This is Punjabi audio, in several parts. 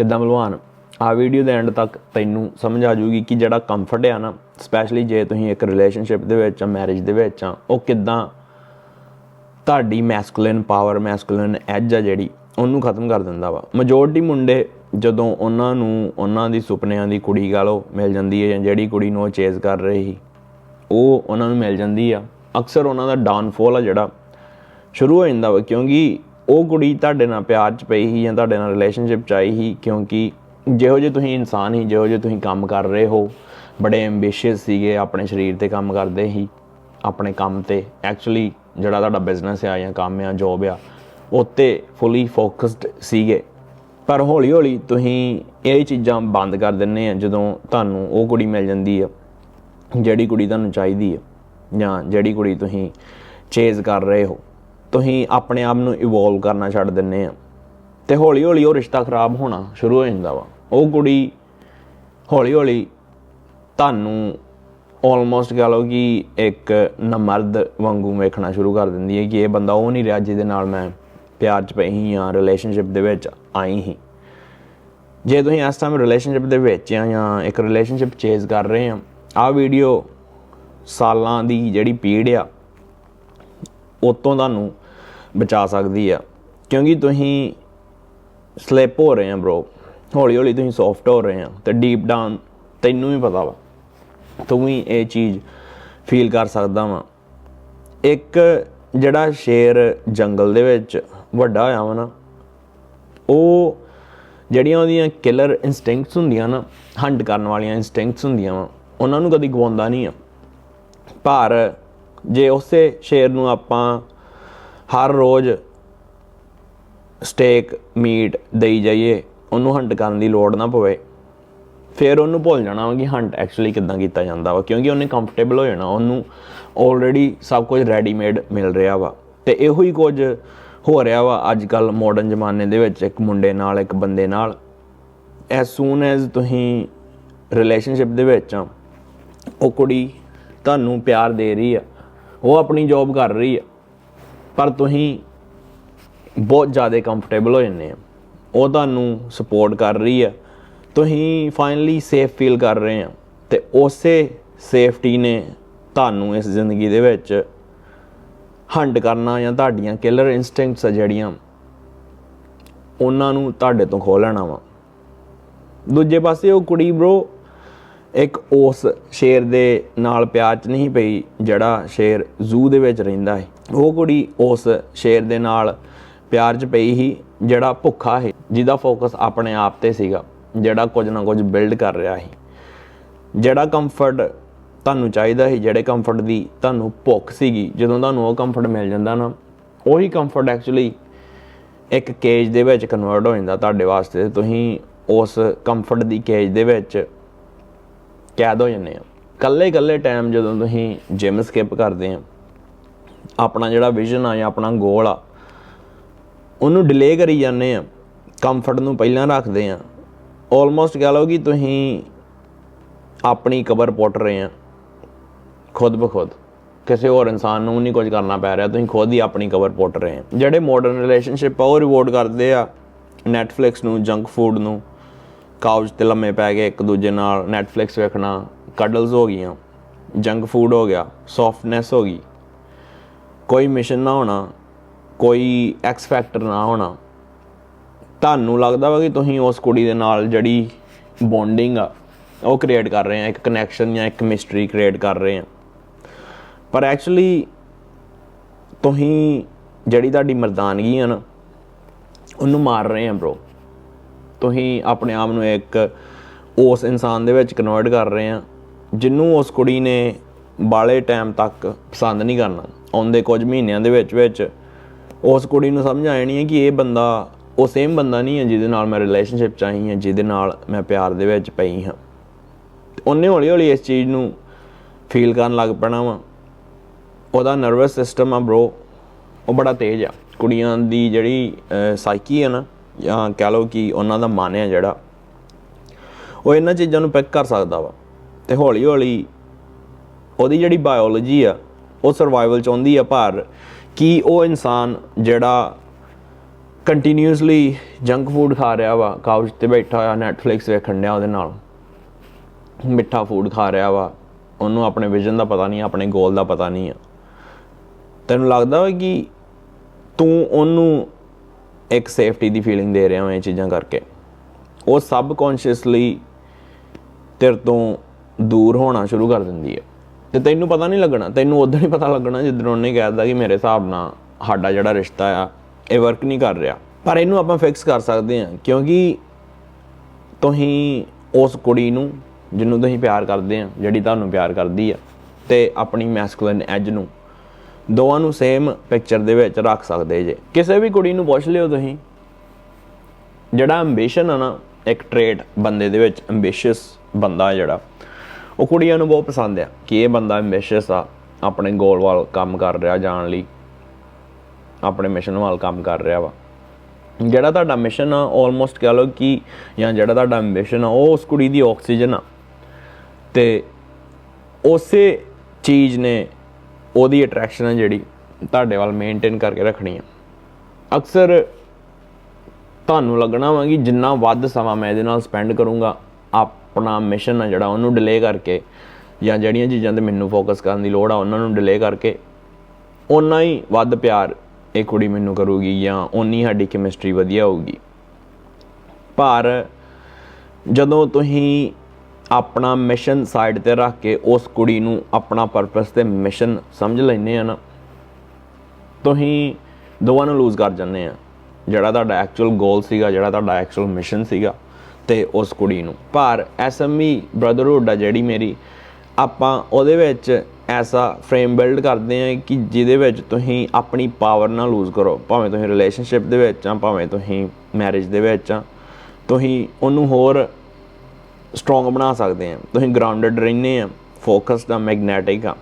ਕਿੱਦਾਂ ਭਲਵਾਨ ਆ ਵੀਡੀਓ ਦੇ ਐਂਡ ਤੱਕ ਤੈਨੂੰ ਸਮਝ ਆ ਜਾਊਗੀ ਕਿ ਜਿਹੜਾ ਕੰਫਰਟ ਆ ਨਾ ਸਪੈਸ਼ਲੀ ਜੇ ਤੁਸੀਂ ਇੱਕ ਰਿਲੇਸ਼ਨਸ਼ਿਪ ਦੇ ਵਿੱਚ ਆ ਮੈਰਿਜ ਦੇ ਵਿੱਚ ਆ, ਉਹ ਕਿੱਦਾਂ ਤੁਹਾਡੀ ਮੈਸਕੂਲਿਨ ਪਾਵਰ ਮੈਸਕੂਲਿਨ ਐਜ ਆ ਜਿਹੜੀ, ਉਹਨੂੰ ਖਤਮ ਕਰ ਦਿੰਦਾ ਵਾ। ਮੈਜੋਰਟੀ ਮੁੰਡੇ ਜਦੋਂ ਉਹਨਾਂ ਨੂੰ, ਉਹਨਾਂ ਦੀ ਸੁਪਨਿਆਂ ਦੀ ਕੁੜੀ ਗਾਲੋ ਮਿਲ ਜਾਂਦੀ ਹੈ ਜਾਂ ਜਿਹੜੀ ਕੁੜੀ ਨੂੰ ਉਹ ਚੇਜ਼ ਕਰ ਰਹੇ ਸੀ ਉਹ ਉਹਨਾਂ ਨੂੰ ਮਿਲ ਜਾਂਦੀ ਆ। ਅਕਸਰ ਉਹਨਾਂ ਦਾ ਡਾਊਨਫਾਲ ਆ ਜਿਹੜਾ, ਸ਼ੁਰੂ ਹੋ ਜਾਂਦਾ ਵਾ, ਕਿਉਂਕਿ ਉਹ ਕੁੜੀ ਤੁਹਾਡੇ ਨਾਲ ਪਿਆਰ 'ਚ ਪਈ ਸੀ ਜਾਂ ਤੁਹਾਡੇ ਨਾਲ ਰਿਲੇਸ਼ਨਸ਼ਿਪ 'ਚ ਆਈ ਸੀ? ਕਿਉਂਕਿ ਜਿਹੋ ਜਿਹੇ ਤੁਸੀਂ ਇਨਸਾਨ ਹੀ ਜਿਹੋ ਜਿਹੇ ਤੁਸੀਂ ਕੰਮ ਕਰ ਰਹੇ ਹੋ, ਬੜੇ ਐਂਬੀਸ਼ੀਅਸ ਸੀਗੇ, ਆਪਣੇ ਸਰੀਰ ਤੇ ਕੰਮ ਕਰਦੇ ਸੀ, ਆਪਣੇ ਕੰਮ ਤੇ। ਐਕਚੁਅਲੀ ਜਿਹੜਾ ਤੁਹਾਡਾ ਬਿਜ਼ਨਸ ਆ ਜਾਂ ਕੰਮ ਆ ਜੋਬ ਆ, ਉੱਤੇ ਫੁੱਲੀ ਫੋਕਸਡ ਸੀਗੇ। ਪਰ ਹੌਲੀ ਹੌਲੀ ਤੁਸੀਂ ਇਹ ਚੀਜ਼ਾਂ ਬੰਦ ਕਰ ਦਿੰਨੇ ਆ, ਜਦੋਂ ਤੁਹਾਨੂੰ ਉਹ ਕੁੜੀ ਮਿਲ ਜਾਂਦੀ ਆ, ਜਿਹੜੀ ਕੁੜੀ ਤੁਹਾਨੂੰ ਚਾਹੀਦੀ ਆ, ਜਾਂ ਜਿਹੜੀ ਕੁੜੀ ਤੁਸੀਂ ਚੇਜ਼ ਕਰ ਰਹੇ ਹੋ। ਤੁਸੀਂ ਆਪਣੇ ਆਪ ਨੂੰ ਇਵੋਲਵ ਕਰਨਾ ਛੱਡ ਦਿੰਨੇ ਆ। ਤੇ ਹੌਲੀ ਹੌਲੀ ਉਹ ਰਿਸ਼ਤਾ ਖਰਾਬ ਹੋਣਾ ਸ਼ੁਰੂ ਹੋ ਜਾਂਦਾ ਵਾ। ਉਹ ਕੁੜੀ ਹੌਲੀ ਹੌਲੀ ਤੁਹਾਨੂੰ ਆਲਮੋਸਟ ਕਹ ਲਓ ਕਿ ਇੱਕ ਨਮਰਦ ਵਾਂਗੂ ਵੇਖਣਾ ਸ਼ੁਰੂ ਕਰ ਦਿੰਦੀ ਹੈ ਕਿ ਇਹ ਬੰਦਾ ਉਹ ਨਹੀਂ ਰਿਹਾ ਜਿਹਦੇ ਨਾਲ ਮੈਂ ਪਿਆਰ 'ਚ ਪਈ ਹੀ ਜਾਂ ਰਿਲੇਸ਼ਨਸ਼ਿਪ ਦੇ ਵਿੱਚ ਆਈ ਹੀ। ਜੇ ਤੁਸੀਂ ਇਸ ਟਾਈਮ ਰਿਲੇਸ਼ਨਸ਼ਿਪ ਦੇ ਵਿੱਚ ਆ ਜਾਂ ਇੱਕ ਰਿਲੇਸ਼ਨਸ਼ਿਪ ਚੇਜ਼ ਕਰ ਰਹੇ ਆ, ਆਹ ਵੀਡੀਓ ਸਾਲਾਂ ਦੀ ਜਿਹੜੀ ਪੀੜ ਆ, ਉਤੋਂ ਤੁਹਾਨੂੰ ਬਚਾ ਸਕਦੀ ਆ। ਕਿਉਂਕਿ ਤੁਸੀਂ ਸਲਿਪ ਹੋ ਰਹੇ ਆ ਬ్రో ਹੌਲੀ ਹੌਲੀ ਤੁਸੀਂ ਸੌਫਟ ਹੋ ਰਹੇ ਆ ਤੇ ਡੀਪ ਡਾਊਨ ਤੈਨੂੰ ਵੀ ਪਤਾ ਵਾ। ਤੂੰ ਵੀ ਇਹ ਚੀਜ਼ ਫੀਲ ਕਰ ਸਕਦਾ ਵਾ। ਇੱਕ ਜਿਹੜਾ ਸ਼ੇਰ ਜੰਗਲ ਦੇ ਵਿੱਚ ਵੱਡਾ ਹੋਇਆ ਵਾ ਨਾ, ਉਹ ਜਿਹੜੀਆਂ ਉਹਦੀਆਂ ਕਿਲਰ ਇਨਸਟਿੰਕਟਸ ਹੁੰਦੀਆਂ ਨਾ ਹੰਟ ਕਰਨ ਵਾਲੀਆਂ ਇਨਸਟਿੰਕਟਸ ਹੁੰਦੀਆਂ ਵਾ, ਉਹਨਾਂ ਨੂੰ ਕਦੀ ਗਵਾਉਂਦਾ ਨਹੀਂ ਆ। ਪਰ ਜੇ ਉਸੇ ਸ਼ੇਰ ਨੂੰ ਆਪਾਂ ਹਰ ਰੋਜ਼ ਸਟੇਕ ਮੀਟ ਦੇਈ ਜਾਈਏ, ਉਹਨੂੰ ਹੰਟ ਕਰਨ ਦੀ ਲੋੜ ਨਾ ਪਵੇ। ਫਿਰ ਉਹਨੂੰ ਭੁੱਲ ਜਾਣਾ ਵਾ ਕਿ ਹੰਟ ਐਕਚੁਅਲੀ ਕਿੱਦਾਂ ਕੀਤਾ ਜਾਂਦਾ ਵਾ, ਕਿਉਂਕਿ ਉਹਨੇ ਕੰਫਰਟੇਬਲ ਹੋ ਜਾਣਾ, ਉਹਨੂੰ ਆਲਰੇਡੀ ਸਭ ਕੁਝ ਰੈਡੀਮੇਡ ਮਿਲ ਰਿਹਾ ਵਾ। ਤੇ ਇਹੋ ਹੀ ਕੁਝ ਹੋ ਰਿਹਾ ਵਾ ਅੱਜ ਕੱਲ ਮਾਡਰਨ ਜ਼ਮਾਨੇ ਦੇ ਵਿੱਚ, ਇੱਕ ਮੁੰਡੇ ਨਾਲ, ਇੱਕ ਬੰਦੇ ਨਾਲ। ਐਸ ਸੂਨ ਐਜ਼ ਤੁਸੀਂ ਰਿਲੇਸ਼ਨਸ਼ਿਪ ਦੇ ਵਿੱਚ ਆ, ਉਹ ਕੁੜੀ ਤੁਹਾਨੂੰ ਪਿਆਰ ਦੇ ਰਹੀ ਆ, ਉਹ ਆਪਣੀ ਜੌਬ ਕਰ ਰਹੀ ਆ ਪਰ ਤੁਸੀਂ ਬਹੁਤ ਜ਼ਿਆਦਾ ਕੰਫਰਟੇਬਲ ਹੋ ਜਾਂਦੇ ਆ। ਉਹ ਤੁਹਾਨੂੰ ਸਪੋਰਟ ਕਰ ਰਹੀ ਆ। ਤੁਸੀਂ ਫਾਈਨਲੀ ਸੇਫ ਫੀਲ ਕਰ ਰਹੇ ਆ। ਤੇ ਉਸੇ ਸੇਫਟੀ ਨੇ ਤੁਹਾਨੂੰ ਇਸ ਜ਼ਿੰਦਗੀ ਦੇ ਵਿੱਚ ਹੰਟ ਕਰਨਾ ਜਾਂ ਤੁਹਾਡੀਆਂ ਕਿਲਰ ਇਨਸਟਿੰਕਟਸ ਆ ਜਿਹੜੀਆਂ, ਉਹਨਾਂ ਨੂੰ ਤੁਹਾਡੇ ਤੋਂ ਖੋਹ ਲੈਣਾ ਵਾ। ਦੂਜੇ ਪਾਸੇ ਉਹ ਕੁੜੀ ਬ్రో ਇੱਕ ਉਸ ਸ਼ੇਰ ਦੇ ਨਾਲ ਪਿਆਰ ਚ ਨਹੀਂ ਪਈ, ਜਿਹੜਾ ਸ਼ੇਰ ਜ਼ੂ ਦੇ ਵਿੱਚ ਰਹਿੰਦਾ ਹੈ ਉਹ ਕੁੜੀ ਉਸ ਸ਼ੇਰ ਦੇ ਨਾਲ ਪਿਆਰ ਚ ਪਈ ਸੀ, ਜਿਹੜਾ ਭੁੱਖਾ ਸੀ, ਜਿਹਦਾ ਫੋਕਸ ਆਪਣੇ ਆਪ ਤੇ ਸੀਗਾ, ਜਿਹੜਾ ਕੁਝ ਨਾ ਕੁਝ ਬਿਲਡ ਕਰ ਰਿਹਾ ਸੀ। ਜਿਹੜਾ ਕੰਫਰਟ ਤੁਹਾਨੂੰ ਚਾਹੀਦਾ ਸੀ, ਜਿਹੜੇ ਕੰਫਰਟ ਦੀ ਤੁਹਾਨੂੰ ਭੁੱਖ ਸੀਗੀ, ਜਦੋਂ ਤੁਹਾਨੂੰ ਉਹ ਕੰਫਰਟ ਮਿਲ ਜਾਂਦਾ ਨਾ, ਉਹੀ ਕੰਫਰਟ ਐਕਚੁਅਲੀ ਇੱਕ ਕੇਜ ਦੇ ਵਿੱਚ ਕਨਵਰਟ ਹੋ ਜਾਂਦਾ ਤੁਹਾਡੇ ਵਾਸਤੇ, ਤੁਸੀਂ ਉਸ ਕੰਫਰਟ ਦੀ ਕੇਜ ਦੇ ਵਿੱਚ ਕੈਦ ਹੋ ਜਾਂਦੇ ਆ ਕੱਲੇ ਕੱਲੇ ਟਾਈਮ ਜਦੋਂ ਤੁਸੀਂ ਜਿਮ ਸਕਿਪ ਕਰਦੇ ਆ ਆਪਣਾ ਜਿਹੜਾ ਵਿਜ਼ਨ ਆ ਜਾਂ ਆਪਣਾ ਗੋਲ ਆ, ਉਹਨੂੰ ਡਿਲੇ ਕਰੀ ਜਾਂਦੇ ਆ ਕੰਫਰਟ ਨੂੰ ਪਹਿਲਾਂ ਰੱਖਦੇ ਆ। ਆਲਮੋਸਟ ਕਹ ਲਓ ਕਿ ਤੁਸੀਂ ਆਪਣੀ ਕਬਰ ਪੁੱਟ ਰਹੇ ਆ, ਖੁਦ ਬਖੁਦ ਕਿਸੇ ਹੋਰ ਇਨਸਾਨ ਨੂੰ ਨਹੀਂ ਕੁਝ ਕਰਨਾ ਪੈ ਰਿਹਾ, ਤੁਸੀਂ ਖੁਦ ਹੀ ਆਪਣੀ ਕਬਰ ਪੁੱਟ ਰਹੇ ਆ। ਜਿਹੜੇ ਮਾਡਰਨ ਰਿਲੇਸ਼ਨਸ਼ਿਪ ਆ, ਉਹ ਰਿਵੋਰਡ ਕਰਦੇ ਆ ਨੈਟਫਲਿਕਸ ਨੂੰ ਜੰਕ ਫੂਡ ਨੂੰ। ਕਾਊਚ ਤੇ ਲੰਮੇ ਪੈ ਕੇ ਇੱਕ ਦੂਜੇ ਨਾਲ ਨੈਟਫਲਿਕਸ ਵੇਖਣਾ ਕਡਲਸ ਹੋ ਗਈਆਂ ਜੰਕ ਫੂਡ ਹੋ ਗਿਆ ਸੌਫਟਨੈਸ ਹੋ ਗਈ। ਕੋਈ ਮਿਸ਼ਨ ਨਾ ਹੋਣਾ, ਕੋਈ ਐਕਸ ਫੈਕਟਰ ਨਾ ਹੋਣਾ, ਤੁਹਾਨੂੰ ਲੱਗਦਾ ਵਾ ਕਿ ਤੁਸੀਂ ਉਸ ਕੁੜੀ ਦੇ ਨਾਲ ਜਿਹੜੀ ਬੌਂਡਿੰਗ ਆ, ਉਹ ਕ੍ਰੀਏਟ ਕਰ ਰਹੇ ਆ, ਇੱਕ ਕਨੈਕਸ਼ਨ ਜਾਂ ਇੱਕ ਮਿਸਟਰੀ ਕ੍ਰੀਏਟ ਕਰ ਰਹੇ ਆ। ਪਰ ਐਕਚੁਅਲੀ ਤੁਸੀਂ ਜਿਹੜੀ ਤੁਹਾਡੀ ਮਰਦਾਨਗੀ ਆ ਨਾ, ਉਹਨੂੰ ਮਾਰ ਰਹੇ ਆ ਬ్రో ਤੁਸੀਂ ਆਪਣੇ ਆਪ ਨੂੰ ਇੱਕ ਉਸ ਇਨਸਾਨ ਦੇ ਵਿੱਚ ਕਨਵਰਟ ਕਰ ਰਹੇ ਆ, ਜਿਹਨੂੰ ਉਸ ਕੁੜੀ ਨੇ ਬਾਲੇ ਟਾਈਮ ਤੱਕ ਪਸੰਦ ਨਹੀਂ ਕਰਨਾ। ਆਉਂਦੇ ਕੁਝ ਮਹੀਨਿਆਂ ਦੇ ਵਿੱਚ ਵਿੱਚ, ਉਸ ਕੁੜੀ ਨੂੰ ਸਮਝ ਆ ਜਾਣੀ ਹੈ ਕਿ ਇਹ ਬੰਦਾ, ਉਹ ਸੇਮ ਬੰਦਾ ਨਹੀਂ ਹੈ ਜਿਹਦੇ ਨਾਲ ਮੈਂ ਰਿਲੇਸ਼ਨਸ਼ਿਪ ਚ ਆਈ ਹਾਂ, ਜਿਹਦੇ ਨਾਲ ਮੈਂ ਪਿਆਰ ਦੇ ਵਿੱਚ ਪਈ ਹਾਂ। ਤੇ ਉਹਨੇ ਹੌਲੀ ਹੌਲੀ ਇਸ ਚੀਜ਼ ਨੂੰ ਫੀਲ ਕਰਨ ਲੱਗ ਪੈਣਾ ਵਾ। ਉਹਦਾ ਨਰਵਸ ਸਿਸਟਮ ਆ ਬ్రో ਉਹ ਬੜਾ ਤੇਜ਼ ਆ। ਕੁੜੀਆਂ ਦੀ ਜਿਹੜੀ ਸਾਈਕੀ ਆ ਨਾ, ਜਾਂ ਕਹ ਲਓ ਕਿ ਉਹਨਾਂ ਦਾ ਮਨ ਹੈ ਜਿਹੜਾ, ਉਹ ਇਹਨਾਂ ਚੀਜ਼ਾਂ ਨੂੰ ਪਿਕ ਕਰ ਸਕਦਾ ਵਾ। ਤੇ ਹੌਲੀ ਹੌਲੀ ਉਹਦੀ ਜਿਹੜੀ ਬਾਇਓਲੋਜੀ ਆ ਉਹ ਸਰਵਾਈਵਲ ਚਾਹੁੰਦੀ ਆ ਪਰ ਕੀ ਉਹ ਇਨਸਾਨ ਜਿਹੜਾ ਕੰਟੀਨਿਊਸਲੀ ਜੰਕ ਫੂਡ ਖਾ ਰਿਹਾ ਵਾ ਕਾਊਚ ਤੇ ਬੈਠਾ ਹੋਇਆ ਨੈਟਫਲਿਕਸ ਵੇਖਣ ਡਿਆ ਉਹਦੇ ਨਾਲ, ਮਿੱਠਾ ਫੂਡ ਖਾ ਰਿਹਾ ਵਾ, ਉਹਨੂੰ ਆਪਣੇ ਵਿਜ਼ਨ ਦਾ ਪਤਾ ਨਹੀਂ, ਆਪਣੇ ਗੋਲ ਦਾ ਪਤਾ ਨਹੀਂ ਆ। ਤੈਨੂੰ ਲੱਗਦਾ ਵਾ ਕਿ ਤੂੰ ਉਹਨੂੰ ਇੱਕ ਸੇਫਟੀ ਦੀ ਫੀਲਿੰਗ ਦੇ ਰਿਹਾ ਹਾਂ ਇਹ ਚੀਜ਼ਾਂ ਕਰਕੇ? ਉਹ ਸਬ ਕੌਨਸ਼ੀਅਸਲੀ ਤੇਰੇ ਤੋਂ ਦੂਰ ਹੋਣਾ ਸ਼ੁਰੂ ਕਰ ਦਿੰਦੀ ਹੈ ਤੇ ਤੈਨੂੰ ਪਤਾ ਨਹੀਂ ਲੱਗਣਾ, ਤੈਨੂੰ ਉਦੋਂ ਹੀ ਪਤਾ ਲੱਗਣਾ ਜਦੋਂ ਉਹਨੇ ਕਹਿਦਾ ਕਿ ਮੇਰੇ ਹਿਸਾਬ ਨਾਲ ਸਾਡਾ ਜਿਹੜਾ ਰਿਸ਼ਤਾ ਆ, ਇਹ ਵਰਕ ਨਹੀਂ ਕਰ ਰਿਹਾ। ਪਰ ਇਹਨੂੰ ਆਪਾਂ ਫਿਕਸ ਕਰ ਸਕਦੇ ਹਾਂ, ਕਿਉਂਕਿ ਤੁਸੀਂ ਉਸ ਕੁੜੀ ਨੂੰ, ਜਿਹਨੂੰ ਤੁਸੀਂ ਪਿਆਰ ਕਰਦੇ ਆ, ਜਿਹੜੀ ਤੁਹਾਨੂੰ ਪਿਆਰ ਕਰਦੀ ਆ, ਤੇ ਆਪਣੀ ਮੈਸਕੂਲਿਨ ਐਜ ਨੂੰ, ਦੋਵਾਂ ਨੂੰ ਸੇਮ ਪਿਕਚਰ ਦੇ ਵਿੱਚ ਰੱਖ ਸਕਦੇ ਜੇ। ਕਿਸੇ ਵੀ ਕੁੜੀ ਨੂੰ ਪੁੱਛ ਲਿਓ ਤੁਸੀਂ, ਜਿਹੜਾ ਐਂਬੀਸ਼ਨ ਆ ਨਾ, ਇੱਕ ਟ੍ਰੇਟ ਬੰਦੇ ਦੇ ਵਿੱਚ ਐਂਬੀਸ਼ੀਅਸ ਬੰਦਾ ਜਿਹੜਾ ਉਹ ਕੁੜੀਆਂ ਨੂੰ ਬਹੁਤ ਪਸੰਦ ਆ ਕਿ ਇਹ ਬੰਦਾ ਐਂਬੀਸ਼ੀਅਸ ਆ, ਆਪਣੇ ਗੋਲ ਵੱਲ ਕੰਮ ਕਰ ਰਿਹਾ ਜਾਣ ਲਈ, ਆਪਣੇ ਮਿਸ਼ਨ ਵੱਲ ਕੰਮ ਕਰ ਰਿਹਾ ਵਾ। ਜਿਹੜਾ ਤੁਹਾਡਾ ਮਿਸ਼ਨ ਆ ਆਲਮੋਸਟ ਕਹ ਲਓ ਕਿ ਜਾਂ ਜਿਹੜਾ ਤੁਹਾਡਾ ਐਂਬੀਸ਼ਨ ਆ, ਉਹ ਉਸ ਕੁੜੀ ਦੀ ਆਕਸੀਜਨ ਆ। ਤੇ ਉਸੇ ਚੀਜ਼ ਨੇ ਉਹਦੀ ਅਟਰੈਕਸ਼ਨ ਆ ਜਿਹੜੀ ਤੁਹਾਡੇ ਵੱਲ ਮੇਨਟੇਨ ਕਰਕੇ ਰੱਖਣੀ ਆ। ਅਕਸਰ ਤੁਹਾਨੂੰ ਲੱਗਣਾ ਵਾ ਕਿ ਜਿੰਨਾ ਵੱਧ ਸਮਾਂ ਮੈਂ ਇਹਦੇ ਨਾਲ ਸਪੈਂਡ ਕਰੂੰਗਾ, ਆਪ ਆਪਣਾ ਮਿਸ਼ਨ ਆ ਜਿਹੜਾ ਉਹਨੂੰ ਡਿਲੇ ਕਰਕੇ ਜਾਂ ਜਿਹੜੀਆਂ ਚੀਜ਼ਾਂ ਤੇ ਮੈਨੂੰ ਫੋਕਸ ਕਰਨ ਦੀ ਲੋੜ ਆ, ਉਹਨਾਂ ਨੂੰ ਡਿਲੇ ਕਰਕੇ ਓਨਾ ਹੀ ਵੱਧ ਪਿਆਰ ਇਹ ਕੁੜੀ ਮੈਨੂੰ ਕਰੂਗੀ ਜਾਂ ਓਨੀ ਸਾਡੀ ਕੈਮਿਸਟਰੀ ਵਧੀਆ ਹੋਊਗੀ। ਪਰ ਜਦੋਂ ਤੁਸੀਂ ਆਪਣਾ ਮਿਸ਼ਨ ਸਾਈਡ ਤੇ ਰੱਖ ਕੇ ਉਸ ਕੁੜੀ ਨੂੰ ਆਪਣਾ ਪਰਪਸ ਤੇ ਮਿਸ਼ਨ ਸਮਝ ਲੈਂਦੇ ਆ ਨਾ, ਤੁਸੀਂ ਦੋਵਾਂ ਨੂੰ ਲੂਜ਼ ਕਰ ਜਾਂਦੇ ਆ। ਜਿਹੜਾ ਤੁਹਾਡਾ ਐਕਚੁਅਲ ਗੋਲ ਸੀਗਾ, ਜਿਹੜਾ ਤੁਹਾਡਾ ਐਕਚੁਅਲ ਮਿਸ਼ਨ ਸੀਗਾ ਤੇ ਉਸ ਕੁੜੀ ਨੂੰ। ਪਰ ਐਸਐਮਈ ਬ੍ਰਦਰਹੁੱਡ ਆ ਜਿਹੜੀ ਮੇਰੀ, ਆਪਾਂ ਉਹਦੇ ਵਿੱਚ ਐਸਾ ਫਰੇਮ ਬਿਲਡ ਕਰਦੇ ਆ ਕਿ ਜਿਹਦੇ ਵਿੱਚ ਤੁਸੀਂ ਆਪਣੀ ਪਾਵਰ ਨਾ ਲੂਜ਼ ਕਰੋ। ਭਾਵੇਂ ਤੁਸੀਂ ਰਿਲੇਸ਼ਨਸ਼ਿਪ ਦੇ ਵਿੱਚ ਆ, ਭਾਵੇਂ ਤੁਸੀਂ ਮੈਰਿਜ ਦੇ ਵਿੱਚ ਆ, ਤੁਸੀਂ ਉਹਨੂੰ ਹੋਰ ਸਟਰੋਂਗ ਬਣਾ ਸਕਦੇ ਆ। ਤੁਸੀਂ ਗਰਾਊਂਡਡ ਰਹਿੰਦੇ ਆ ਫੋਕਸਡ ਆ ਮੈਗਨੈਟਿਕ ਆ।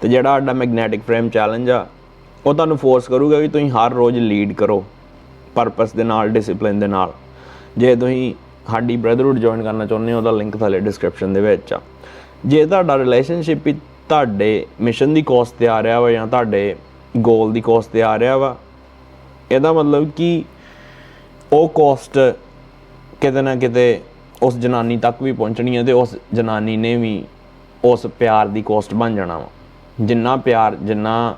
ਤੇ ਜਿਹੜਾ ਸਾਡਾ ਮੈਗਨੈਟਿਕ ਫਰੇਮ ਚੈਲੰਜ ਆ, ਉਹ ਤੁਹਾਨੂੰ ਫੋਰਸ ਕਰੂਗਾ ਕਿ ਤੁਸੀਂ ਹਰ ਰੋਜ਼ ਲੀਡ ਕਰੋ ਪਰਪਸ ਦੇ ਨਾਲ ਡਿਸਪਲਿਨ ਦੇ ਨਾਲ। ਜੇ ਤੁਸੀਂ ਸਾਡੀ ਬ੍ਰਦਰਹੁੱਡ ਜੁਆਇਨ ਕਰਨਾ ਚਾਹੁੰਦੇ ਹੋ ਉਹਦਾ ਲਿੰਕ ਥੱਲੇ ਡਿਸਕ੍ਰਿਪਸ਼ਨ ਦੇ ਵਿੱਚ ਆ। ਜੇ ਤੁਹਾਡਾ ਰਿਲੇਸ਼ਨਸ਼ਿਪ ਹੀ ਤੁਹਾਡੇ ਮਿਸ਼ਨ ਦੀ ਕੋਸਟ ਤੇ ਆ ਰਿਹਾ ਵਾ ਜਾਂ ਤੁਹਾਡੇ ਗੋਲ ਦੀ ਕੋਸਟ ਤੇ ਆ ਰਿਹਾ ਵਾ, ਇਹਦਾ ਮਤਲਬ ਕਿ ਉਹ ਕੋਸਟ ਕਿਤੇ ਨਾ ਕਿਤੇ ਉਸ ਜਨਾਨੀ ਤੱਕ ਵੀ ਪਹੁੰਚਣੀ ਹੈ ਤੇ ਉਸ ਜਨਾਨੀ ਨੇ ਵੀ ਉਸ ਪਿਆਰ ਦੀ ਕੋਸਟ ਬਣ ਜਾਣਾ ਵਾ। ਜਿੰਨਾ ਪਿਆਰ, ਜਿੰਨਾ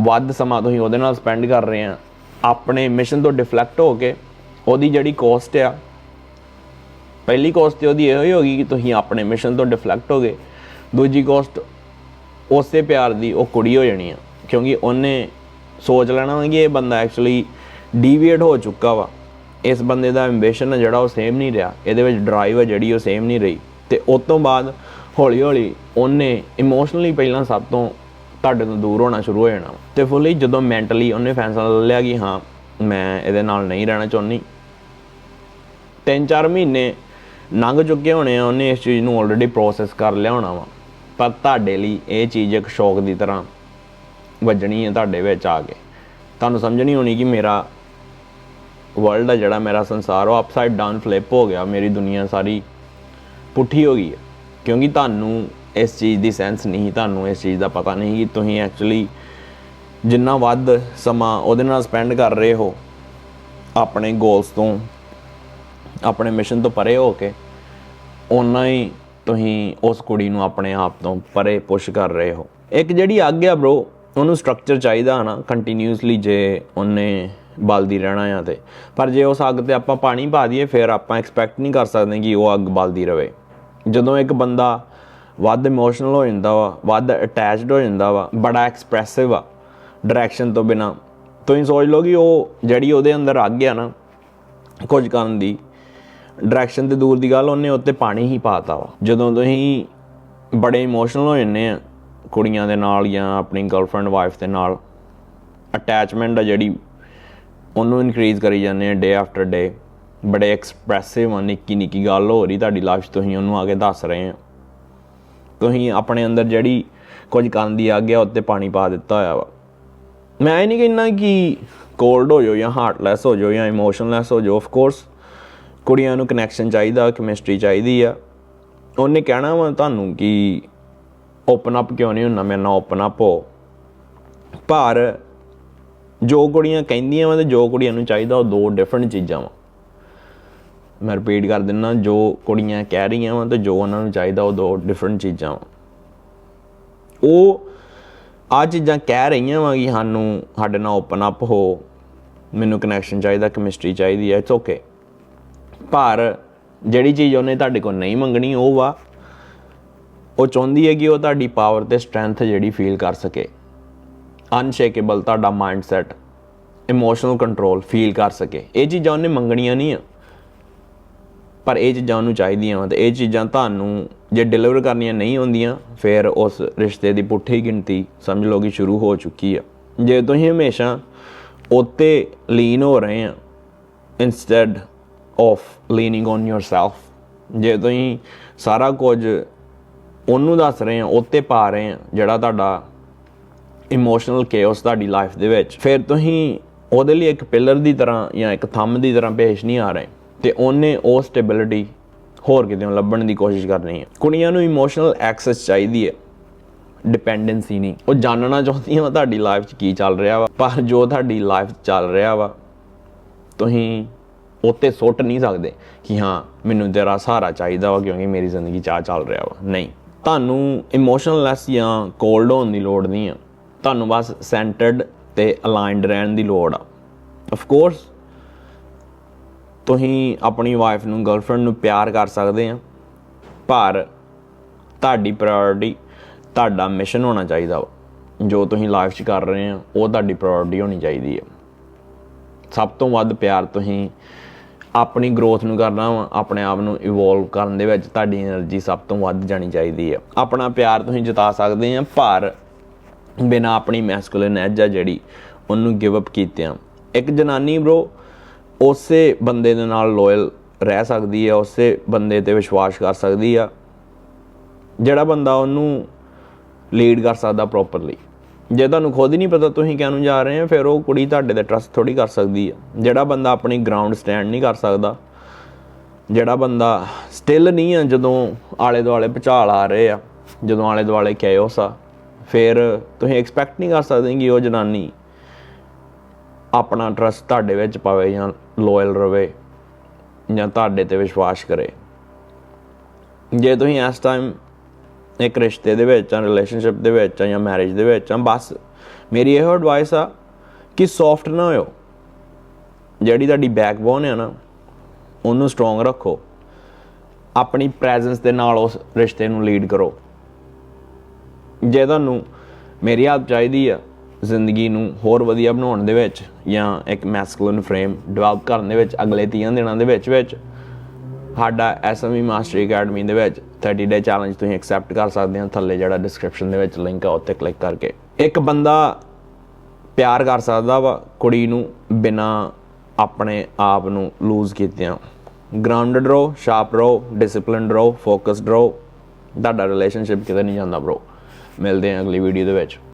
ਵੱਧ ਸਮਾਂ ਤੁਸੀਂ ਉਹਦੇ ਨਾਲ ਸਪੈਂਡ ਕਰ ਰਹੇ ਆ, ਆਪਣੇ ਮਿਸ਼ਨ ਤੋਂ ਡਿਫਲੈਕਟ ਹੋ ਕੇ ਉਹਦੀ ਜਿਹੜੀ ਕੋਸਟ ਆ ਪਹਿਲੀ ਕੋਸਟ ਤੇ ਉਹਦੀ ਇਹੋ ਹੀ ਹੋਗੀ ਕਿ ਤੁਸੀਂ ਆਪਣੇ ਮਿਸ਼ਨ ਤੋਂ ਡਿਫਲੈਕਟ ਹੋ ਗਏ ਦੂਜੀ ਕੋਸਟ ਉਸੇ ਪਿਆਰ ਦੀ ਉਹ ਕੁੜੀ ਹੋ ਜਾਣੀ ਆ, ਕਿਉਂਕਿ ਉਹਨੇ ਸੋਚ ਲੈਣਾ ਵਾ ਕਿ ਇਹ ਬੰਦਾ ਐਕਚੁਅਲੀ ਡੀਵੀਏਟ ਹੋ ਚੁੱਕਾ ਵਾ। ਇਸ ਬੰਦੇ ਦਾ ਐਂਬੀਸ਼ਨ ਆ ਜਿਹੜਾ ਉਹ ਸੇਮ ਨਹੀਂ ਰਿਹਾ, ਇਹਦੇ ਵਿੱਚ ਡਰਾਈਵ ਆ ਜਿਹੜੀ ਉਹ ਸੇਮ ਨਹੀਂ ਰਹੀ। ਤੇ ਉਸ ਤੋਂ ਬਾਅਦ ਹੌਲੀ ਹੌਲੀ ਉਹਨੇ ਇਮੋਸ਼ਨਲੀ ਪਹਿਲਾਂ ਸਭ ਤੋਂ ਤੁਹਾਡੇ ਤੋਂ ਦੂਰ ਹੋਣਾ ਸ਼ੁਰੂ ਹੋ ਜਾਣਾ ਤੇ ਫੁੱਲੀ ਜਦੋਂ ਮੈਂਟਲੀ ਉਹਨੇ ਫੈਸਲਾ ਲੈ ਲਿਆ ਕਿ ਹਾਂ, ਮੈਂ ਇਹਦੇ ਨਾਲ ਨਹੀਂ ਰਹਿਣਾ ਚਾਹੁੰਦੀ। ਤਿੰਨ ਚਾਰ ਮਹੀਨੇ ਲੰਘ ਚੁੱਕੇ ਹੋਣੇ ਆ, ਉਹਨੇ ਇਸ ਚੀਜ਼ ਨੂੰ ਆਲਰੇਡੀ ਪ੍ਰੋਸੈਸ ਕਰ ਲਿਆ ਹੋਣਾ ਵਾ। ਪਰ ਤੁਹਾਡੇ ਲਈ ਇਹ ਚੀਜ਼ ਇੱਕ ਸ਼ੌਕ ਦੀ ਤਰ੍ਹਾਂ ਵੱਜਣੀ ਹੈ ਤੁਹਾਡੇ ਵਿੱਚ ਆ ਕੇ। ਤੁਹਾਨੂੰ ਸਮਝਣੀ ਹੋਣੀ ਕਿ ਮੇਰਾ ਵਰਲਡ ਆ ਜਿਹੜਾ, ਮੇਰਾ ਸੰਸਾਰ, ਉਹ ਅਪਸਾਈਡ ਡਾਊਨ ਫਲਿਪ ਹੋ ਗਿਆ, ਮੇਰੀ ਦੁਨੀਆ ਸਾਰੀ ਪੁੱਠੀ ਹੋ ਗਈ ਹੈ ਕਿਉਂਕਿ ਤੁਹਾਨੂੰ ਇਸ ਚੀਜ਼ ਦੀ ਸੈਂਸ ਨਹੀਂ, ਤੁਹਾਨੂੰ ਇਸ ਚੀਜ਼ ਦਾ ਪਤਾ ਨਹੀਂ ਕਿ ਤੁਸੀਂ ਐਕਚੁਅਲੀ ਜਿੰਨਾ ਵੱਧ ਸਮਾਂ ਉਹਦੇ ਨਾਲ ਸਪੈਂਡ ਕਰ ਰਹੇ ਹੋ, ਆਪਣੇ ਗੋਲਸ ਤੋਂ ਆਪਣੇ ਮਿਸ਼ਨ ਤੋਂ ਪਰੇ ਹੋ ਕੇ, ਓਨਾ ਹੀ ਤੁਸੀਂ ਉਸ ਕੁੜੀ ਨੂੰ ਆਪਣੇ ਆਪ ਤੋਂ ਪਰੇ ਪੁਸ਼ ਕਰ ਰਹੇ ਹੋ। ਇੱਕ ਜਿਹੜੀ ਅੱਗ ਆ ਬ్రో ਉਹਨੂੰ ਸਟਰਕਚਰ ਚਾਹੀਦਾ ਨਾ ਕੰਟੀਨਿਊਸਲੀ ਜੇ ਉਹਨੇ ਬਲਦੀ ਰਹਿਣਾ ਆ ਤੇ। ਪਰ ਜੇ ਉਸ ਅੱਗ ਤੇ ਆਪਾਂ ਪਾਣੀ ਪਾ ਦਈਏ, ਫਿਰ ਆਪਾਂ ਐਕਸਪੈਕਟ ਨਹੀਂ ਕਰ ਸਕਦੇ ਕਿ ਉਹ ਅੱਗ ਬਲਦੀ ਰਵੇ। ਜਦੋਂ ਇੱਕ ਬੰਦਾ ਵੱਧ ਇਮੋਸ਼ਨਲ ਹੋ ਜਾਂਦਾ ਵਾ, ਵੱਧ ਅਟੈਚਡ ਹੋ ਜਾਂਦਾ ਵਾ, ਬੜਾ ਐਕਸਪ੍ਰੈਸਿਵ ਆ ਡਾਇਰੈਕਸ਼ਨ ਤੋਂ ਬਿਨਾ, ਤੁਸੀਂ ਸੋਚ ਲਓ ਕਿ ਉਹ ਜਿਹੜੀ ਉਹਦੇ ਅੰਦਰ ਅੱਗ ਆ ਨਾ, ਕੁਝ ਕਰਨ ਦੀ ਡਾਇਰੈਕਸ਼ਨ ਤੇ ਦੂਰ ਦੀ ਗੱਲ, ਉਹਨੇ ਉੱਤੇ ਪਾਣੀ ਹੀ ਪਾਤਾ ਵਾ। ਜਦੋਂ ਤੁਸੀਂ ਬੜੇ ਇਮੋਸ਼ਨਲ ਹੋ ਜਾਂਦੇ ਆ, ਕੁੜੀਆਂ ਦੇ ਨਾਲ ਜਾਂ ਆਪਣੀ ਗਰਲਫ੍ਰੈਂਡ ਵਾਈਫ ਦੇ ਨਾਲ ਅਟੈਚਮੈਂਟ ਆ ਜਿਹੜੀ, ਉਹਨੂੰ ਇਨਕਰੀਜ਼ ਕਰੀ ਜਾਂਦੇ ਆ ਡੇ ਆਫਟਰ ਡੇ ਬੜੇ ਐਕਸਪ੍ਰੈਸਿਵ ਆ, ਨਿੱਕੀ ਨਿੱਕੀ ਗੱਲ ਹੋ ਰਹੀ ਤੁਹਾਡੀ ਲਾਈਫ 'ਚ, ਤੁਸੀਂ ਉਹਨੂੰ ਆ ਕੇ ਦੱਸ ਰਹੇ ਆ। ਤੁਸੀਂ ਆਪਣੇ ਅੰਦਰ ਜਿਹੜੀ ਕੁਝ ਕਰਨ ਦੀ ਆਗਿਆ ਗਿਆ ਉੱਤੇ ਪਾਣੀ ਪਾ ਦਿੱਤਾ ਹੋਇਆ ਵਾ। ਮੈਂ ਇਹ ਨਹੀਂ ਕਹਿੰਦਾ ਕਿ ਕੋਲਡ ਹੋ ਜਾਓ ਜਾਂ ਹਾਰਟਲੈਸ ਹੋ ਜਾਓ ਜਾਂ ਇਮੋਸ਼ਨਲੈਸ ਹੋ ਜਾਓ ਆਫ ਕੋਰਸ ਕੁੜੀਆਂ ਨੂੰ ਕਨੈਕਸ਼ਨ ਚਾਹੀਦਾ ਕੈਮਿਸਟਰੀ ਚਾਹੀਦੀ ਆ। ਉਹਨੇ ਕਹਿਣਾ ਵਾ ਤੁਹਾਨੂੰ ਕਿ ਓਪਨ ਅਪ ਕਿਉਂ ਨਹੀਂ ਹੁੰਨਾ ਮੇਰੇ ਨਾਲ ਓਪਨ ਅਪ ਹੋ। ਪਰ ਜੋ ਕੁੜੀਆਂ ਕਹਿੰਦੀਆਂ ਵਾ ਤੇ ਜੋ ਕੁੜੀਆਂ ਨੂੰ ਚਾਹੀਦਾ, ਉਹ ਦੋ ਡਿਫਰੈਂਟ ਚੀਜ਼ਾਂ ਵਾ। ਮੈਂ ਰਿਪੀਟ ਕਰ ਦਿੰਦਾ ਜੋ ਕੁੜੀਆਂ ਕਹਿ ਰਹੀਆਂ ਵਾ ਤੇ ਜੋ ਉਹਨਾਂ ਨੂੰ ਚਾਹੀਦਾ, ਉਹ ਦੋ ਡਿਫਰੈਂਟ ਚੀਜ਼ਾਂ ਵਾ। ਉਹ ਆ ਚੀਜ਼ਾਂ ਕਹਿ ਰਹੀਆਂ ਵਾ ਕਿ ਸਾਨੂੰ ਸਾਡੇ ਨਾਲ ਓਪਨ ਅਪ ਹੋ। ਮੈਨੂੰ ਕਨੈਕਸ਼ਨ ਚਾਹੀਦਾ ਕੈਮਿਸਟਰੀ ਚਾਹੀਦੀ ਹੈ ਇਟਸ ਓਕੇ ਪਰ ਜਿਹੜੀ ਚੀਜ਼ ਉਹਨੇ ਤੁਹਾਡੇ ਕੋਲ ਨਹੀਂ ਮੰਗਣੀ, ਉਹ ਵਾ। ਉਹ ਚਾਹੁੰਦੀ ਹੈ ਕਿ ਉਹ ਤੁਹਾਡੀ ਪਾਵਰ ਤੇ ਸਟਰੈਂਥ ਜਿਹੜੀ ਫੀਲ ਕਰ ਸਕੇ। ਅਨਸ਼ੇਕੇਬਲ ਤੁਹਾਡਾ ਮਾਈਂਡਸੈਟ ਇਮੋਸ਼ਨਲ ਕੰਟਰੋਲ ਫੀਲ ਕਰ ਸਕੇ। ਇਹ ਚੀਜ਼ਾਂ ਉਹਨੇ ਮੰਗਣੀਆਂ ਨਹੀਂ ਆ। ਪਰ ਇਹ ਚੀਜ਼ਾਂ ਉਹਨੂੰ ਚਾਹੀਦੀਆਂ ਵਾ ਤੇ ਇਹ ਚੀਜ਼ਾਂ ਤੁਹਾਨੂੰ ਜੇ ਡਿਲੀਵਰ ਕਰਨੀਆਂ ਨਹੀਂ ਹੁੰਦੀਆਂ, ਫਿਰ ਉਸ ਰਿਸ਼ਤੇ ਦੀ ਪੁੱਠੀ ਗਿਣਤੀ ਸਮਝ ਲਓ ਕਿ ਸ਼ੁਰੂ ਹੋ ਚੁੱਕੀ ਆ। ਜੇ ਤੁਸੀਂ ਹਮੇਸ਼ਾ ਉੱਤੇ ਲੀਨ ਹੋ ਰਹੇ ਆ instead of leaning on yourself. ਜੇ ਤੁਸੀਂ ਸਾਰਾ ਕੁਝ ਉਹਨੂੰ ਦੱਸ ਰਹੇ ਆ ਉੱਤੇ ਪਾ ਰਹੇ ਆ ਜਿਹੜਾ ਤੁਹਾਡਾ ਇਮੋਸ਼ਨਲ ਕੇਓਸ ਤੁਹਾਡੀ ਲਾਈਫ ਦੇ ਵਿੱਚ, ਫਿਰ ਤੁਸੀਂ ਉਹਦੇ ਲਈ ਇੱਕ ਪਿਲਰ ਦੀ ਤਰ੍ਹਾਂ ਜਾਂ ਇੱਕ ਥੰਮ ਦੀ ਤਰ੍ਹਾਂ ਪੇਸ਼ ਨਹੀਂ ਆ ਰਹੇ ਤੇ ਉਹਨੇ ਉਹ ਸਟੇਬਿਲਿਟੀ ਹੋਰ ਕਿਤੇ ਲੱਭਣ ਦੀ ਕੋਸ਼ਿਸ਼ ਕਰਨੀ ਹੈ। ਕੁੜੀਆਂ ਨੂੰ ਇਮੋਸ਼ਨਲ ਐਕਸੈਸ ਚਾਹੀਦੀ ਹੈ। ਡਿਪੈਂਡੈਂਸੀ ਨਹੀਂ। ਉਹ ਜਾਣਨਾ ਚਾਹੁੰਦੀਆਂ ਵਾ ਤੁਹਾਡੀ ਲਾਈਫ 'ਚ ਕੀ ਚੱਲ ਰਿਹਾ ਵਾ, ਪਰ ਜੋ ਤੁਹਾਡੀ ਲਾਈਫ 'ਚ ਚੱਲ ਰਿਹਾ ਵਾ, ਤੁਸੀਂ ਉੱਤੇ ਸੁੱਟ ਨਹੀਂ ਸਕਦੇ ਕਿ ਹਾਂ, ਮੈਨੂੰ ਤੇਰਾ ਸਹਾਰਾ ਚਾਹੀਦਾ ਵਾ ਕਿਉਂਕਿ ਮੇਰੀ ਜ਼ਿੰਦਗੀ 'ਚ ਆ ਚੱਲ ਰਿਹਾ ਵਾ। ਨਹੀਂ, ਤੁਹਾਨੂੰ ਇਮੋਸ਼ਨਲੈਸ ਜਾਂ ਕੋਲਡ ਹੋਣ ਦੀ ਲੋੜ ਨਹੀਂ ਆ। ਤੁਹਾਨੂੰ ਬਸ ਸੈਂਟਰਡ ਤੇ ਅਲਾਈਨਡ ਰਹਿਣ ਦੀ ਲੋੜ ਆ। ਆਫ ਕੋਰਸ ਤੁਸੀਂ ਆਪਣੀ ਵਾਈਫ ਨੂੰ ਗਰਲਫ੍ਰੈਂਡ ਨੂੰ ਪਿਆਰ ਕਰ ਸਕਦੇ ਆ, ਪਰ ਤੁਹਾਡੀ ਪ੍ਰਾਇੋਰਟੀ ਤੁਹਾਡਾ ਮਿਸ਼ਨ ਹੋਣਾ ਚਾਹੀਦਾ ਵਾ। ਜੋ ਤੁਸੀਂ ਲਾਈਫ 'ਚ ਕਰ ਰਹੇ ਆ, ਉਹ ਤੁਹਾਡੀ ਪ੍ਰਾਇੋਰਟੀ ਹੋਣੀ ਚਾਹੀਦੀ ਹੈ ਸਭ ਤੋਂ ਵੱਧ ਪਿਆਰ ਤੁਸੀਂ ਆਪਣੀ ਗਰੋਥ ਨੂੰ ਕਰਨਾ ਵਾ, ਆਪਣੇ ਆਪ ਨੂੰ ਇਵੋਲਵ ਕਰਨ ਦੇ ਵਿੱਚ ਤੁਹਾਡੀ એનર્ਜੀ ਸਭ ਤੋਂ ਵੱਧ ਜਾਣੀ ਚਾਹੀਦੀ ਹੈ ਆਪਣਾ ਪਿਆਰ ਤੁਸੀਂ ਜਤਾ ਸਕਦੇ ਆ, ਪਰ ਬਿਨਾ ਆਪਣੀ ਮੈਸਕੂਲਿਨ ਐਜ ਆ ਜਿਹੜੀ, ਉਹਨੂੰ ਗਿਵ ਅਪ ਕੀਤੇ ਆ। ਇੱਕ ਜਨਾਨੀ ਬ్రో ਉਸੇ ਬੰਦੇ ਦੇ ਨਾਲ ਲੋਇਲ ਰਹਿ ਸਕਦੀ ਹੈ ਉਸੇ ਬੰਦੇ ਤੇ ਵਿਸ਼ਵਾਸ ਕਰ ਸਕਦੀ ਆ, ਜਿਹੜਾ ਬੰਦਾ ਉਹਨੂੰ ਲੀਡ ਕਰ ਸਕਦਾ ਪ੍ਰੋਪਰਲੀ ਜੇ ਤੁਹਾਨੂੰ ਖੁਦ ਹੀ ਨਹੀਂ ਪਤਾ ਤੁਸੀਂ ਕਿਹਨੂੰ ਜਾ ਰਹੇ ਆ ਫਿਰ ਉਹ ਕੁੜੀ ਤੁਹਾਡੇ ਤੇ ਟਰਸਟ ਥੋੜੀ ਕਰ ਸਕਦੀ ਆ। ਜਿਹੜਾ ਬੰਦਾ ਆਪਣੀ ਗਰਾਊਂਡ ਸਟੈਂਡ ਨਹੀਂ ਕਰ ਸਕਦਾ, ਜਿਹੜਾ ਬੰਦਾ ਸਟਿਲ ਨਹੀਂ ਆ, ਜਦੋਂ ਆਲੇ ਦੁਆਲੇ ਭੁਚਾਲ ਆ ਰਹੇ ਆ, ਜਦੋਂ ਆਲੇ ਦੁਆਲੇ ਕੈਓਸ ਆ, ਫਿਰ ਤੁਸੀਂ ਐਕਸਪੈਕਟ ਨਹੀਂ ਕਰ ਸਕਦੇ ਕਿ ਉਹ ਜਨਾਨੀ ਆਪਣਾ ਟਰਸਟ ਤੁਹਾਡੇ ਵਿੱਚ ਪਾਵੇ ਜਾਂ ਲੋਇਲ ਰਵੇ ਜਾਂ ਤੁਹਾਡੇ ਤੇ ਵਿਸ਼ਵਾਸ ਕਰੇ। ਜੇ ਤੁਸੀਂ ਇਸ ਟਾਈਮ ਇੱਕ ਰਿਸ਼ਤੇ ਦੇ ਵਿੱਚ ਆ ਰਿਲੇਸ਼ਨਸ਼ਿਪ ਦੇ ਵਿੱਚ ਆ ਜਾਂ ਮੈਰਿਜ ਦੇ ਵਿੱਚ ਆ ਬਸ। ਮੇਰੀ ਇਹੋ ਐਡਵਾਈਸ ਆ ਕਿ ਸੌਫਟ ਨਾ ਹੋਇਓ। ਜਿਹੜੀ ਤੁਹਾਡੀ ਬੈਕਬੋਨ ਹੈ ਨਾ, ਉਹਨੂੰ ਸਟਰੋਂਗ ਰੱਖੋ। ਆਪਣੀ ਪ੍ਰੈਜ਼ੈਂਸ ਦੇ ਨਾਲ ਉਸ ਰਿਸ਼ਤੇ ਨੂੰ ਲੀਡ ਕਰੋ। ਜੇ ਤੁਹਾਨੂੰ ਮੇਰੀ ਹੈਲਪ ਚਾਹੀਦੀ ਆ ਜ਼ਿੰਦਗੀ ਨੂੰ ਹੋਰ ਵਧੀਆ ਬਣਾਉਣ ਦੇ ਵਿੱਚ ਜਾਂ ਇੱਕ ਮੈਸਕੂਲਨ ਫਰੇਮ ਡਿਵੈਲਪ ਕਰਨ ਦੇ ਵਿੱਚ ਅਗਲੇ 30 ਦਿਨਾਂ ਦੇ ਵਿੱਚ ਵਿੱਚ, ਸਾਡਾ ਐਸਐਮਈ ਮਾਸਟਰੀ ਅਕੈਡਮੀ ਦੇ ਵਿੱਚ 30 ਡੇ ਚੈਲੰਜ ਤੁਸੀਂ ਐਕਸੈਪਟ ਕਰ ਸਕਦੇ ਹੋ, ਥੱਲੇ ਜਿਹੜਾ ਡਿਸਕ੍ਰਿਪਸ਼ਨ ਦੇ ਵਿੱਚ ਲਿੰਕ ਆ ਉੱਤੇ ਕਲਿੱਕ ਕਰਕੇ। ਇੱਕ ਬੰਦਾ ਪਿਆਰ ਕਰ ਸਕਦਾ ਵਾ ਕੁੜੀ ਨੂੰ ਬਿਨਾ ਆਪਣੇ ਆਪ ਨੂੰ ਲੂਜ਼ ਕੀਤਿਆਂ। ਗਰਾਊਂਡਡ ਰਹੋ ਸ਼ਾਰਪ ਰਹੋ ਡਿਸਪਲਿਨਡ ਰਹੋ ਫੋਕਸਡ ਰਹੋ। ਤੁਹਾਡਾ ਰਿਲੇਸ਼ਨਸ਼ਿਪ ਕਿਤੇ ਨਹੀਂ ਜਾਂਦਾ ਬ్రో ਮਿਲਦੇ ਹਾਂ ਅਗਲੀ ਵੀਡੀਓ ਦੇ ਵਿੱਚ।